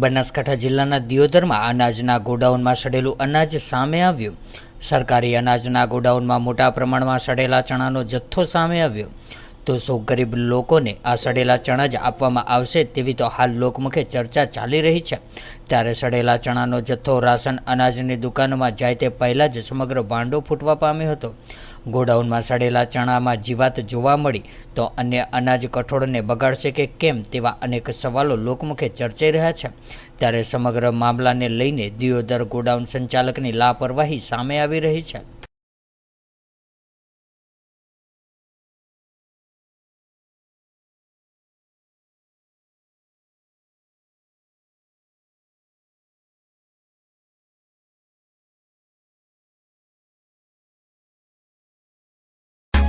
બનાસકાંઠા જિલ્લાના દિયોદરમાં અનાજના ગોડાઉનમાં સડેલું અનાજ સામે આવ્યું. સરકારી અનાજના ગોડાઉનમાં મોટા પ્રમાણમાં સડેલા ચણાનો જથ્થો સામે આવ્યો. તો સૌ ગરીબ લોકોને આ સડેલા ચણા જ આપવામાં આવશે તેવી તો હાલ લોકમુખે ચર્ચા ચાલી રહી છે. ત્યારે સડેલા ચણાનો જથ્થો રાશન અનાજની દુકાનમાં જાય તે પહેલાં જ સમગ્ર ભાંડો ફૂટવા પામ્યો હતો. ગોડાઉનમાં સડેલા ચણામાં જીવાત જોવા મળી, તો અન્ય અનાજ કઠોળને બગાડશે કે કેમ તેવા અનેક સવાલો લોકમુખે ચર્ચાઈ રહ્યા છે. ત્યારે સમગ્ર મામલાને લઈને દિયોદર ગોડાઉન સંચાલકની લાપરવાહી સામે આવી રહી છે.